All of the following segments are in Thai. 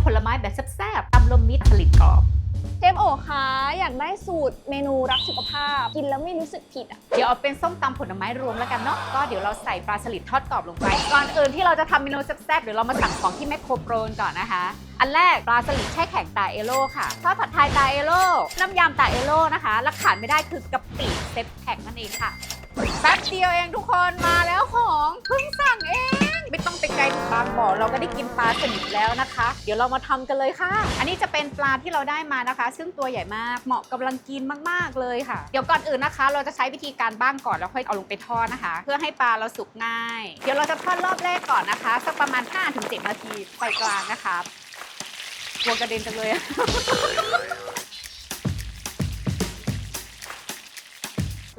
ำผลไม้แบบแซ่บๆตำลมมิตรผลิตกรอบ เชฟโอคะอยากได้สูตรเมนูรักสุขภาพ กินแล้วไม่รู้สึกผิดอะ เดี๋ยวเอาเป็นส้มตำผลไม้รวมแล้วกันเนาะ ก็เดี๋ยวเราใส่ปลาสลิดทอดกรอบลงไป ก่อนอื่นที่เราจะทำเมนูแซ่บๆเดี๋ยวเรามาสั่งของที่แมคโครโปรนก่อนนะคะ อันแรกปลาสลิดแช่แข็งตาเอโร่ค่ะทอดผัดไทยตาเอโร่น้ำยำตาเอโร่นะคะและขาดไม่ได้คือกะปิเซฟแพ็กนั่นเองค่ะ แป๊บเดียวเองทุกคนมาแล้วของเพิ่งสั่งเอง ไม่ต้องไปไกลถึงบางบ่อเราก็ได้กินปลาสลิดแล้วนะคะ เดี๋ยวเรามาทำกันเลยค่ะ อันนี้จะเป็นปลาที่เราได้มานะคะ ซึ่งตัวใหญ่มากเหมาะกำลังกินมากๆเลยค่ะ เดี๋ยวก่อนอื่นนะคะ เราจะใช้วิธีการบ้างก่อนแล้วค่อยเอาลงไปทอดนะคะ เพื่อให้ปลาเราสุกง่าย เดี๋ยวเราจะทอดรอบแรกก่อนนะคะสักประมาณ 5-7 นาทีไฟกลางนะคะกลัวกระเด็นจังเลย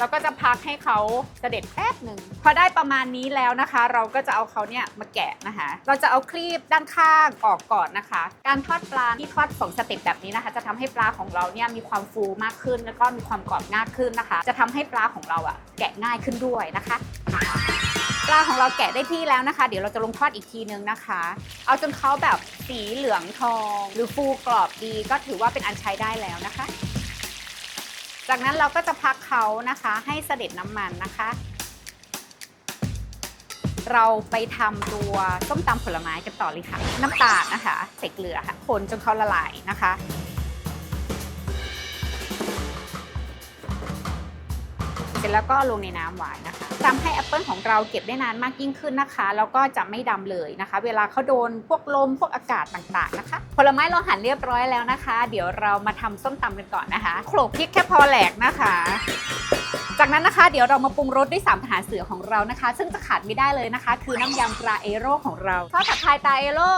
อะเราก็จะพักให้เขาเสด็จแป๊บหนึ่งพอได้ประมาณนี้แล้วนะคะ เราก็จะเอาเขาเนี่ยมาแกะนะคะ เราจะเอาครีบด้านข้างออกก่อนนะคะ การทอดปลาที่ทอดสองสเต็ปแบบนี้นะคะ จะทำให้ปลาของเราเนี่ยมีความฟูมากขึ้น แล้วก็มีความกรอบง่ายขึ้นนะคะ จะทำให้ปลาของเราอะแกะง่ายขึ้นด้วยนะคะปลาของเราแกะได้ที่แล้วนะคะ เดี๋ยวเราจะลงทอดอีกทีนึงนะคะ เอาจนเขาแบบสีเหลืองทอง หรือฟูกรอบดีก็ถือว่าเป็นอันใช้ได้แล้วนะคะ จากนั้นเราก็จะพักเขานะคะให้เสด็จน้ำมันนะคะ เราไปทำตัวส้มตำผลไม้กันต่อเลยค่ะ น้ำตาลนะคะใส่เกลือค่ะคนจนเขาละลายนะคะ เสร็จแล้วก็ลงในน้ำไว้นะคะทำให้แอปเปิลของเราเก็บได้นานมากยิ่งขึ้นนะคะ แล้วก็จะไม่ดำเลยนะคะ เวลาเขาโดนพวกลมพวกอากาศต่างๆนะคะ ผลไม้เราหั่นเรียบร้อยแล้วนะคะ เดี๋ยวเรามาทำส้มตำกันก่อนนะคะโขลกพริกแค่พอแหลกนะคะ จากนั้นนะคะ เดี๋ยวเรามาปรุงรสด้วยสามทหารเสือของเรานะคะ ซึ่งจะขาดไม่ได้เลยนะคะ คือน้ำยำปลาเอโร่ของเราทอดผัดไทยตาเอโร่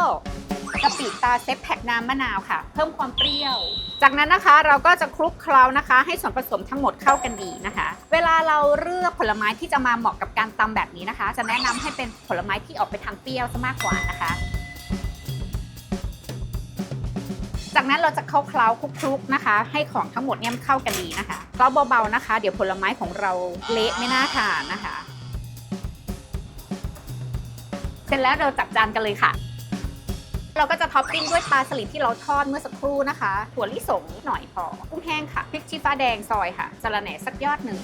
กะปิตาเซฟแพ็กน้ำมะนาวค่ะ เพิ่มความเปรี้ยว จากนั้นนะคะเราก็จะคลุกเคล้านะคะ ให้ส่วนผสมทั้งหมดเข้ากันดีนะคะ เวลาเราเลือกผลไม้ที่จะมาเหมาะกับการตำแบบนี้นะคะ จะแนะนำให้เป็นผลไม้ที่ออกไปทางเปรี้ยวซะมากกว่านะคะ จากนั้นเราจะเข้าเคล้าคลุกๆนะคะ ให้ของทั้งหมดเนี่ยมันเข้ากันดีนะคะเคล้าเบาๆนะคะ เดี๋ยวผลไม้ของเราเละไม่น่าทานนะคะ เสร็จแล้วเราจัดจานกันเลยค่ะ เราก็จะท็อปปิ้งด้วยปลาสลิดที่เราทอดเมื่อสักครู่นะคะ ถั่วลิสงหน่อยพอ กุ้งแห้งค่ะพริกชี้ฟ้าแดงซอยค่ะสะระแหน่สักยอดหนึ่ง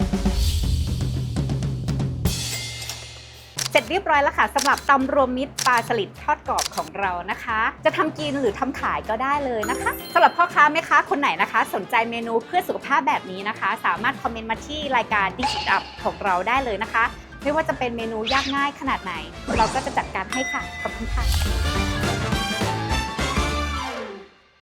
เสร็จเรียบร้อยแล้วค่ะสำหรับตำรวมมิตรปลาสลิดทอดกรอบของเรานะคะ จะทำกินหรือทำขายก็ได้เลยนะคะสำหรับพ่อค้าแม่ค้าคนไหนนะคะ สนใจเมนูเพื่อสุขภาพแบบนี้นะคะ สามารถคอมเมนต์มาที่รายการดิจิทัลของเราได้เลยนะคะ ไม่ว่าจะเป็นเมนูยากง่ายขนาดไหน เราก็จะจัดการให้ค่ะขอบคุณค่ะ